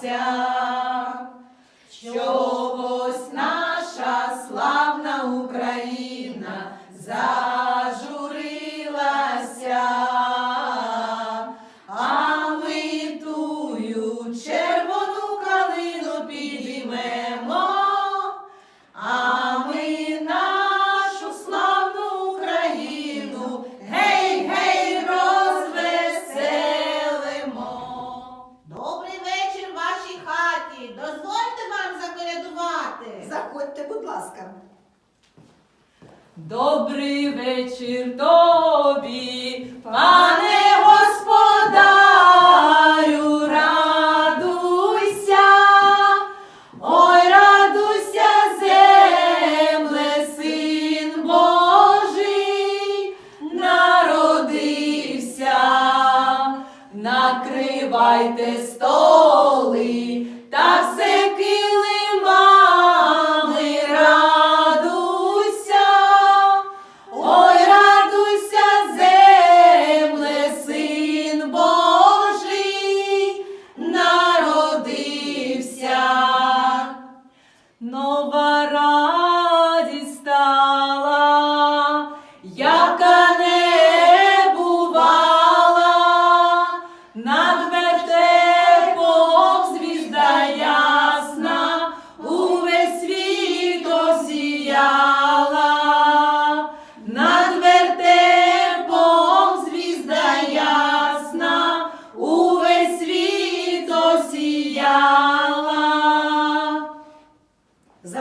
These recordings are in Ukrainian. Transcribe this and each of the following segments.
щастя. що Ласка. Добрий вечір тобі, пане господарю, радуйся, ой, радуйся, земле, син Божий, народився, накривайте столи Нова радість стала, яка не бувала, над вертепом звізда ясна, увесь світ осіяла, над вертепом звізда ясна, увесь світ осіяла.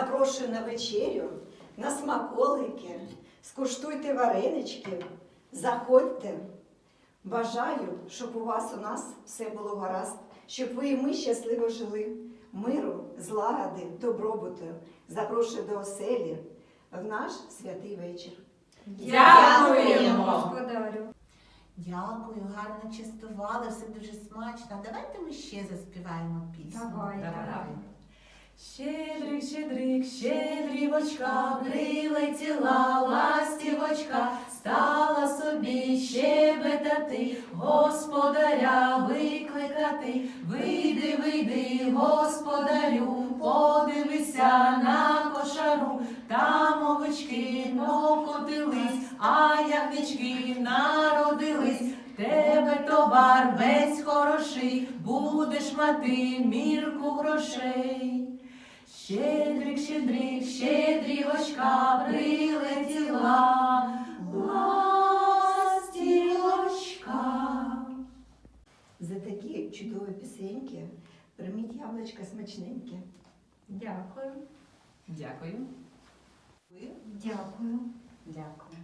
Запрошую на вечерю, на смаколики, скуштуйте варенички, заходьте. Бажаю, щоб у вас у нас все було гаразд, щоб ви і ми щасливо жили. Миру, злагоди, добробуту. Запрошую до оселі в наш святий вечір. Дякуємо. Господарю. Дякую, гарно частували, все дуже смачно. Давайте ми ще заспіваємо пісню. Давай, давай. Щедрик, щедрик, щедрівочка, прилетіла ластівочка, стала собі щебетати, господаря викликати. Вийди, вийди, господарю, подивися на кошару, там овечки покотились, а ягнички народились. Тебе товар весь хороший, будеш мати мірку грошей. Щедрик, щедрик, щедрівочка прилетіла, ластівочка. За такі чудові пісеньки прийміть яблучка смачненьке. Дякую. Дякую. Дякую. Дякую.